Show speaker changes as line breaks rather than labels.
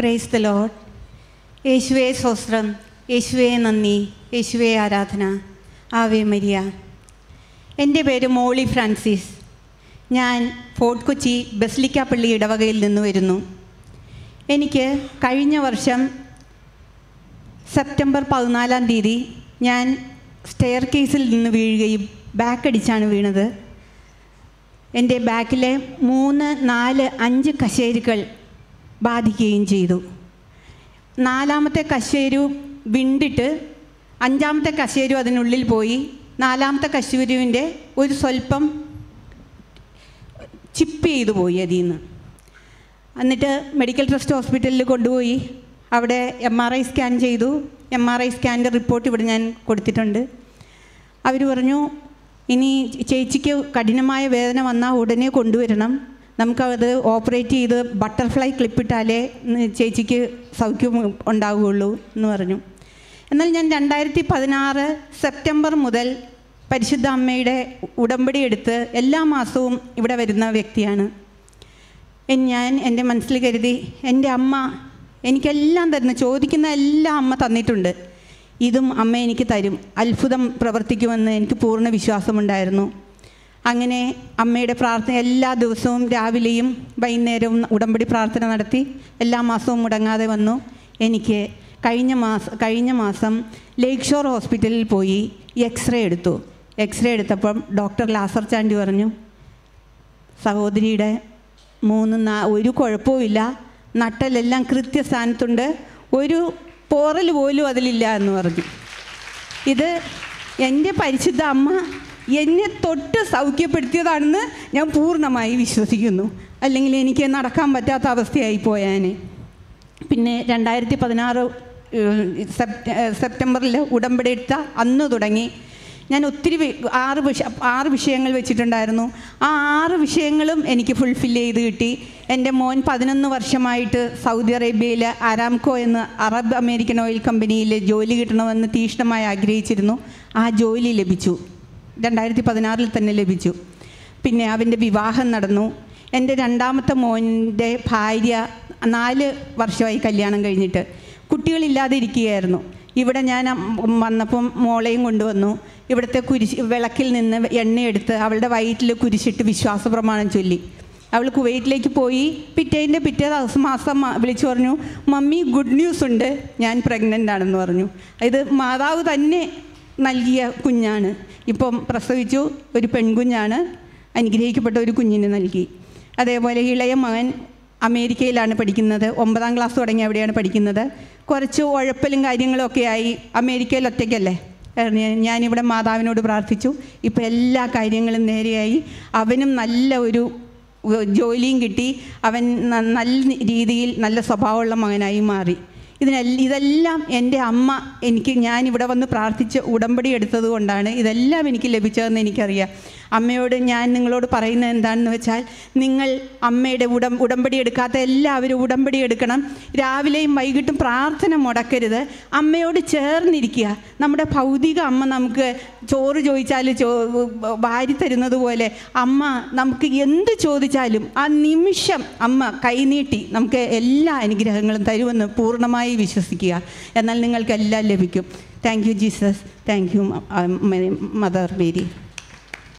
Praise the load യേശുവേ സ്വസ്ത്രം യേശുവേ നന്ദി. യേശുവേ ആരാധന. Ave Maria. എന്റെ പേര് മോളി ഫ്രാൻസിസ്. ഞാൻ ഫോർട്ട് കൊച്ചി ബസ്ലിക്കാപ്പള്ളി പള്ളി ഇടവകയിൽ നിന്ന് വരുന്നു. എനിക്ക് കഴിഞ്ഞ വർഷം സെപ്റ്റംബർ പതിനാലാം തീയതി ഞാൻ സ്റ്റെയർ കേസിൽ നിന്ന് വീഴുകയും ബാക്ക് അടിച്ചാണ് വീണത്. എന്റെ ബാക്കിലെ മൂന്ന് നാല് അഞ്ച് കശേരുക്കൾ ബാധിക്കുകയും ചെയ്തു. നാലാമത്തെ കശേരു വിണ്ടിട്ട് അഞ്ചാമത്തെ കശേരു അതിനുള്ളിൽ പോയി. നാലാമത്തെ കശേരുവിന്റെ ഒരു സ്വല്പം ചിപ്പ് ചെയ്തു പോയി അതിൽ നിന്ന് എന്നിട്ട് മെഡിക്കൽ ട്രസ്റ്റ് ഹോസ്പിറ്റലിൽ കൊണ്ടുപോയി. അവിടെ എം ആർ ഐ സ്കാൻ ചെയ്തു. എം ആർ ഐ സ്കാനിന്റെ റിപ്പോർട്ട് ഇവിടെ ഞാൻ കൊടുത്തിട്ടുണ്ട്. അവർ പറഞ്ഞു ഇനി ചേച്ചിക്ക് കഠിനമായ വേദന വന്നാൽ ഉടനെ കൊണ്ടുവരണം. നമുക്കത് ഓപ്പറേറ്റ് ചെയ്ത് ബട്ടർഫ്ലൈ ക്ലിപ്പിട്ടാലേ ചേച്ചിക്ക് സൗഖ്യം ഉണ്ടാവുകയുള്ളൂ എന്ന് പറഞ്ഞു. എന്നാൽ ഞാൻ രണ്ടായിരത്തി പതിനാറ് സെപ്റ്റംബർ മുതൽ പരിശുദ്ധ അമ്മയുടെ ഉടമ്പടി എടുത്ത് എല്ലാ മാസവും ഇവിടെ വരുന്ന വ്യക്തിയാണ്. ഞാൻ എന്റെ മനസ്സിൽ കരുതി എന്റെ അമ്മ എനിക്കെല്ലാം തരുന്നു ചോദിക്കുന്ന എല്ലാം അമ്മ തന്നിട്ടുണ്ട്. ഇതും അമ്മ എനിക്ക് തരും. അത്ഭുതം പ്രവർത്തിക്കുമെന്ന് എനിക്ക് പൂർണ വിശ്വാസമുണ്ടായിരുന്നു. അങ്ങനെ അമ്മയുടെ പ്രാർത്ഥന എല്ലാ ദിവസവും രാവിലെയും വൈകുന്നേരവും ഉടമ്പടി പ്രാർത്ഥന നടത്തി എല്ലാ മാസവും മുടങ്ങാതെ വന്നു. എനിക്ക് കഴിഞ്ഞ മാസം കഴിഞ്ഞ മാസം ലേക്ക് ഷോർ ഹോസ്പിറ്റലിൽ പോയി എക്സ്റേ എടുത്തു. എക്സ്റേ എടുത്തപ്പം ഡോക്ടർ ലാസർ ചാണ്ടി പറഞ്ഞു സഹോദരിയുടെ മൂന്ന് നാ ഒരു കുഴപ്പവുമില്ല നട്ടലെല്ലാം കൃത്യസ്ഥാനത്തുണ്ട്. ഒരു പോറൽ പോലും അതിലില്ല എന്ന് പറഞ്ഞു. ഇത് എന്റെ പരിശുദ്ധ അമ്മ എന്നെ തൊട്ട് സൗഖ്യപ്പെടുത്തിയതാണെന്ന് ഞാൻ പൂർണമായി വിശ്വസിക്കുന്നു. അല്ലെങ്കിൽ എനിക്ക് നടക്കാൻ പറ്റാത്ത അവസ്ഥയായി പോയാനെ പിന്നെ രണ്ടായിരത്തി പതിനാറ് സെപ്റ്റംബറിൽ ഉടമ്പടി എടുത്ത അന്ന് തുടങ്ങി ഞാൻ ഒത്തിരി ആറ് വിഷ ആറ് വിഷയങ്ങൾ വെച്ചിട്ടുണ്ടായിരുന്നു. ആ ആറ് വിഷയങ്ങളും എനിക്ക് ഫുൾഫിൽ ചെയ്ത് കിട്ടി. എന്റെ മോൻ പതിനൊന്ന് വർഷമായിട്ട് സൗദി അറേബ്യയിലെ അരാംകോ എന്ന അറബ് അമേരിക്കൻ ഓയിൽ കമ്പനിയിൽ ജോലി കിട്ടണമെന്ന് തീഷ്ണമായി ആഗ്രഹിച്ചിരുന്നു. ആ ജോലി ലഭിച്ചു. രണ്ടായിരത്തി പതിനാറിൽ തന്നെ ലഭിച്ചു. പിന്നെ അവന്റെ വിവാഹം നടന്നു. എന്റെ രണ്ടാമത്തെ മോന്റെ ഭാര്യ നാല് വർഷമായി കല്യാണം കഴിഞ്ഞിട്ട് കുട്ടികളില്ലാതെ ഇരിക്കുകയായിരുന്നു. ഇവിടെ ഞാൻ വന്നപ്പം മോളെയും കൊണ്ടുവന്നു. ഇവിടുത്തെ കുരിശ് വിളക്കിൽ നിന്ന് എണ്ണയെടുത്ത് അവളുടെ വയറ്റിൽ കുരിശിട്ട് വിശ്വാസ പ്രമാണം ചൊല്ലി. അവൾ കുവൈറ്റിലേക്ക് പോയി പിറ്റേന്റെ പിറ്റേ ദിവസം മാസം വിളിച്ചു പറഞ്ഞു മമ്മി ഗുഡ് ന്യൂസ് ഉണ്ട്. ഞാൻ പ്രഗ്നന്റ് ആണെന്ന് പറഞ്ഞു. ഇത് മാതാവ് തന്നെ നൽകിയ കുഞ്ഞാണ്. ഇപ്പം പ്രസവിച്ചു ഒരു പെൺകുഞ്ഞാണ്. അനുഗ്രഹിക്കപ്പെട്ട ഒരു കുഞ്ഞിന് നൽകി. അതേപോലെ ഇളയ മകൻ അമേരിക്കയിലാണ് പഠിക്കുന്നത്. ഒമ്പതാം ക്ലാസ് തുടങ്ങി അവിടെയാണ് പഠിക്കുന്നത്. കുറച്ച് ഉഴപ്പലും കാര്യങ്ങളൊക്കെ ആയി. അമേരിക്കയിൽ ഒറ്റയ്ക്കല്ലേ? ഞാനിവിടെ മാതാവിനോട് പ്രാർത്ഥിച്ചു. ഇപ്പോൾ എല്ലാ കാര്യങ്ങളും നേരെയായി. അവനും നല്ല ഒരു ജോലിയും കിട്ടി. അവൻ നല്ല രീതിയിൽ നല്ല സ്വഭാവമുള്ള മകനായി മാറി. ഇതിനെല്ലാം ഇതെല്ലാം എന്റെ അമ്മ എനിക്ക് ഞാൻ ഇവിടെ വന്ന് പ്രാർത്ഥിച്ച് ഉടമ്പടി എടുത്തത് കൊണ്ടാണ് ഇതെല്ലാം എനിക്ക് ലഭിച്ചതെന്ന് എനിക്കറിയാം. അമ്മയോട് ഞാൻ നിങ്ങളോട് പറയുന്നത് എന്താണെന്ന് വെച്ചാൽ നിങ്ങൾ അമ്മയുടെ ഉടം ഉടമ്പടി എടുക്കാത്ത എല്ലാവരും ഉടമ്പടി എടുക്കണം. രാവിലെയും വൈകിട്ടും പ്രാർത്ഥന മുടക്കരുത്. അമ്മയോട് ചേർന്നിരിക്കുക. നമ്മുടെ ഭൗതിക അമ്മ നമുക്ക് ചോറ് ചോദിച്ചാൽ ചോ വാരി തരുന്നത് പോലെ അമ്മ നമുക്ക് എന്ത് ചോദിച്ചാലും ആ നിമിഷം അമ്മ കൈനീട്ടി നമുക്ക് എല്ലാ അനുഗ്രഹങ്ങളും തരുമെന്ന് പൂർണമായി വിശ്വസിക്കുക. എന്നാൽ നിങ്ങൾക്കെല്ലാം ലഭിക്കും. Thank you Jesus thank you mother Mary.